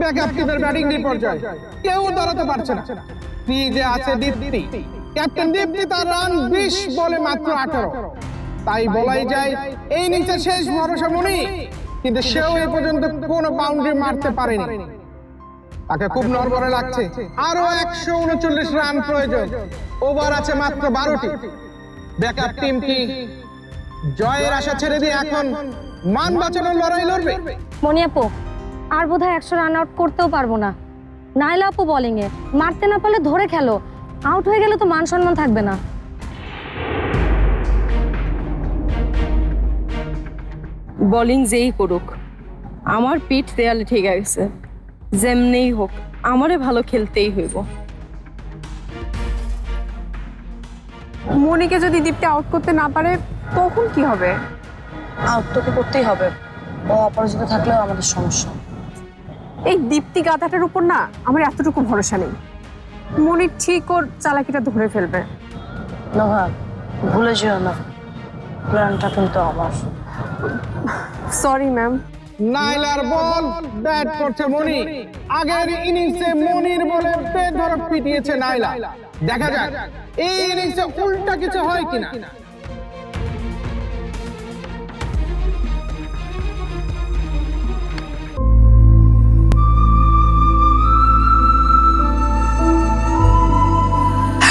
Backup টিমের batting বিপর্যয় কেউ দাঁড়াতে পারছে না। আছে দীপ্তি। ক্যাপ্টেন দীপ্তি তার রান বিশ বলে মাত্র আঠারো। তাই বলাই যায়, এই নিচে শেষ ভরসা মনি কিন্তু সেও এ পর্যন্ত কোনো বাউন্ডারি মারতে পারেনি। তাকে খুব নড়বড়ে লাগছে। আরও একশো উনচল্লিশ রান প্রয়োজন। ওভার আছে মাত্র বারোটি। ব্যাকআপ টিম কি? জয়ের আশা ছেড়ে দিয়ে এখন মান বাঁচানোর লড়াই লড়বে? মনি আপু আর বোধহয় একশো রান আউট করতেও পারব না। নাইলা আপু বোলিং এ মারতে না পারলে ধরে খেলো। আউট হয়ে গেলে তো মান সম্মান থাকবে না। বোলিং যেই করুক আমার পিঠ দেয়ালে ঠিক আছে। যেমনেই হোক আমারে ভালো খেলতেই হইব। মনিকে যদি দীপ্তি আউট করতে না পারে তখন কি হবে? আউট তোকে করতেই হবে। ও অপরাজিত থাকলেও আমাদের সমস্যা। এই দীপ্তি গাধাটার উপর না আমার এতটুকু ভরসা নেই। মনি ঠিক ওর চালাকিটা ধরে ফেলবে। নভা ভুলে যেও না। প্ল্যানটা কিন্তু আমার। সরি ম্যাম নাইলার বল ব্যাট করছে মনি। আগের ইনিংসে মনির বলে বেধরক পিটিয়েছে নাইলা। দেখা যাক এই ইনিংসে উল্টা কিছু হয় কিনা।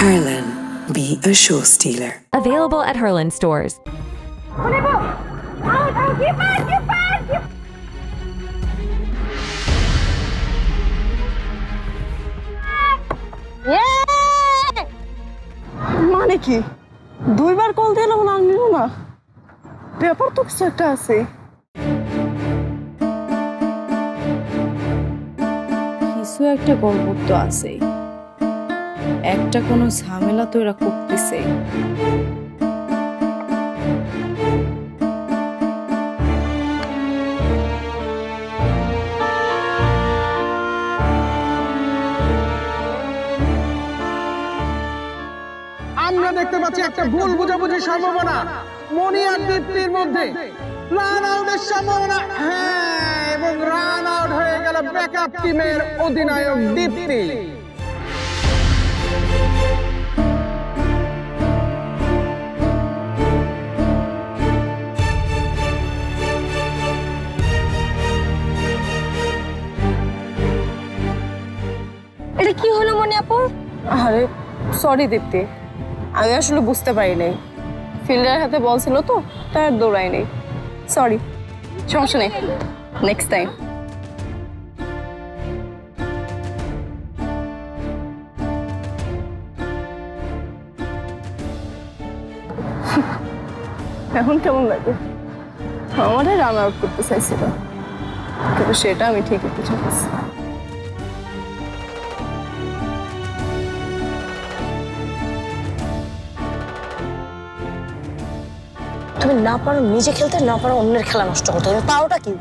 Harlan, be a show stealer. Available at Herland stores. মানে কি দুইবার কল দিলাম না নিল না ব্যাপার তো কিছু একটা আছে কিছু একটা গল্প তো আছে একটা কোনো ঝামেলা তো এরা করতেছে। আমরা দেখতে পাচ্ছি একটা ভুল বুঝাবুঝির সম্ভাবনা মনি আর দীপ্তির মধ্যে রান আউটের সম্ভাবনা হ্যাঁ এবং রান আউট হয়ে গেল ব্যাকআপ টিমের অধিনায়ক দীপ্তি। আরে সরি দীপ্তি। আমি আসলে বুঝতে পারি নাই। ফিল্ডারের হাতে বল ছিল তো, তাই আর দৌড়াই নেই। সরি সমস্যা নেই। নেক্সট টাইম এখন কেমন লাগে? আমারে রান আউট করতে চাইছিল। কিন্তু সেটা আমি ঠিকই বুঝে গেছি তুমি না পারো নিজে খেলতে না পারো অন্যের খেলা নষ্ট করতে। পারো পাওটা কি?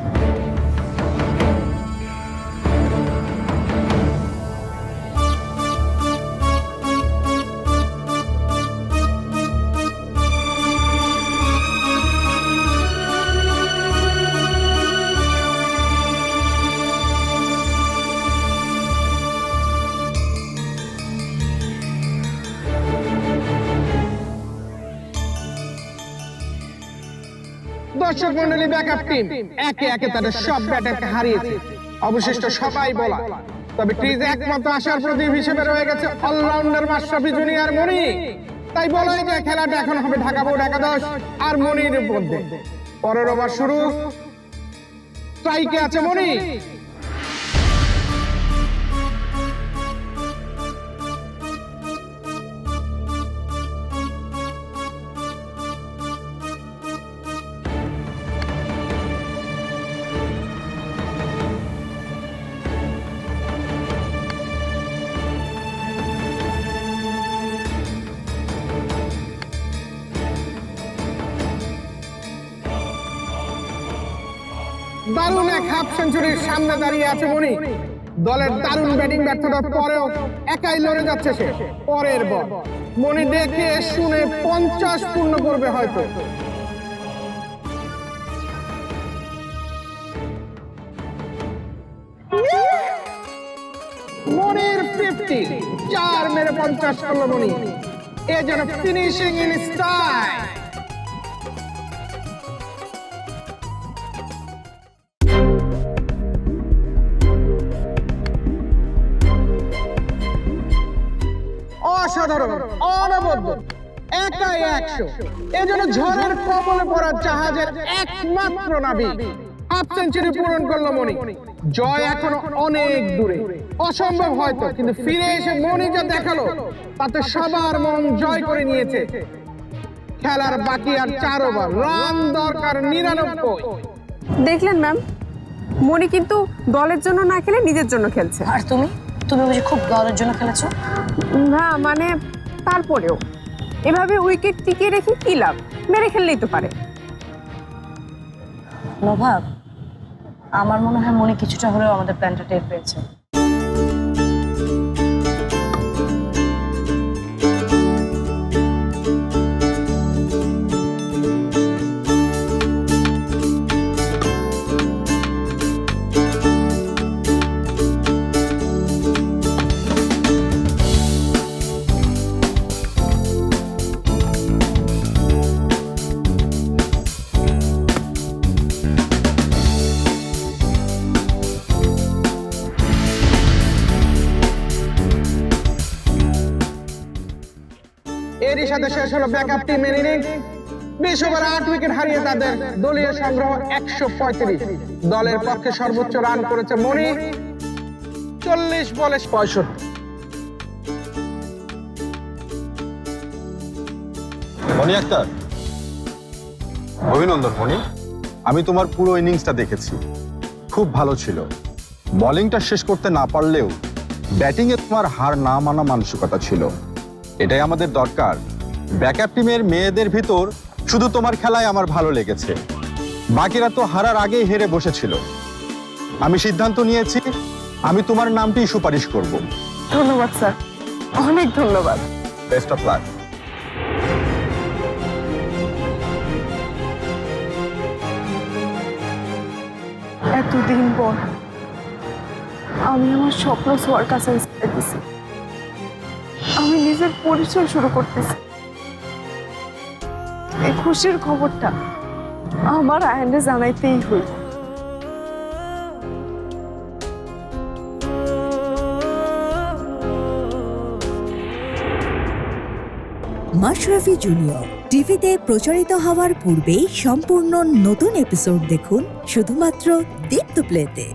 দর্শক মন্ডলী ব্যাকআপ টিম একে একে তাদের সব ব্যাটারকে হারিয়েছে। অবশিষ্ট সবাই বলা তবে ক্রিজে একমাত্র আশার প্রদীপ হিসেবে রয়ে গেছে অলরাউন্ডার মাশরাফি জুনিয়ার মনি তাই বলাই যায় খেলাটা এখন হবে ঢাকা বোর্ড একাদশ আর মনির মধ্যে। পরের ওভার শুরু। স্ট্রাইকে আছে মনি দারুণ এক হাফ সেঞ্চুরির সামনে দাঁড়িয়ে আছে মনি দলের দারুণ ব্যাটিং ব্যর্থতার পরেও একাই লড়ে যাচ্ছে সে। পরের বল। মনি দেখে শুনে পঞ্চাশ পূর্ণ করবে হয়তো। দীপ্তি চার মেরে পঞ্চাশ করল মনি এ যেন ফিনিশিং ইন স্টাইল অসাধারণ অনবদ্য একাই একশো। এজন্য ঝড়ের কবলে পড়া জাহাজের একমাত্র নাবিক হাফ সেঞ্চুরি পূরণ করল মণি। জয় এখনও অনেক দূরে। অসম্ভব হয়তো কিন্তু ফিরে এসে মণি যা দেখাল তাতে সবার মন জয় করে নিয়েছে। খেলার বাকি আর চার ওভার রান দরকার নিরানব্বই। দেখলেন ম্যাম মনি কিন্তু দলের জন্য না খেলে নিজের জন্য খেলছে। আর তুমি? তুমি বুঝি খুব দলের জন্য খেলেছো? না মানে তারপরেও। এভাবে উইকেট টিকিয়ে রেখে কি লাভ? মেরে খেললেই তো পারে। নভাব আমার মনে হয় মনে কিছুটা হলেও আমাদের প্ল্যানটা টের পেয়েছে। সাথে শেষ হলো ব্যাকআপ টিমের ইনিংস বিশ ওভারে আট উইকেট হারিয়ে তাদের দলীয় সংগ্রহ একশো পঁয়ত্রিশ। দলের পক্ষে সর্বোচ্চ রান করেছে মণি। চল্লিশ বলে পঁয়ষট্টি। মনি আক্তার। অভিনন্দন মনি আমি তোমার পুরো ইনিংসটা দেখেছি। খুব ভালো ছিল। বোলিংটা শেষ করতে না পারলেও ব্যাটিংয়ে তোমার হার না মানা মানসিকতা ছিল। এটাই আমাদের দরকার। ব্যাকআপ টিমের মেয়েদের ভিতর শুধু তোমার খেলায় আমার ভালো লেগেছে। বাকিরা তো হারার আগেই হেরে বসেছিল। আমি সিদ্ধান্ত নিয়েছি আমি তোমার নামটি সুপারিশ করব। ধন্যবাদ স্যার। অনেক ধন্যবাদ। বেস্ট অফ লাক এতদিন পর আমি আমার স্বপ্ন ছোঁয়ার কাছে আমি নিজের পরিচয় শুরু করতেছি। এই খুশির খবরটা আমার আয়নে জানাইতেই হই মাশরাফি জুনিয়র, টিভিতে প্রচারিত হওয়ার পূর্বেই সম্পূর্ণ নতুন এপিসোড দেখুন শুধুমাত্র দীপ্ত প্লেতে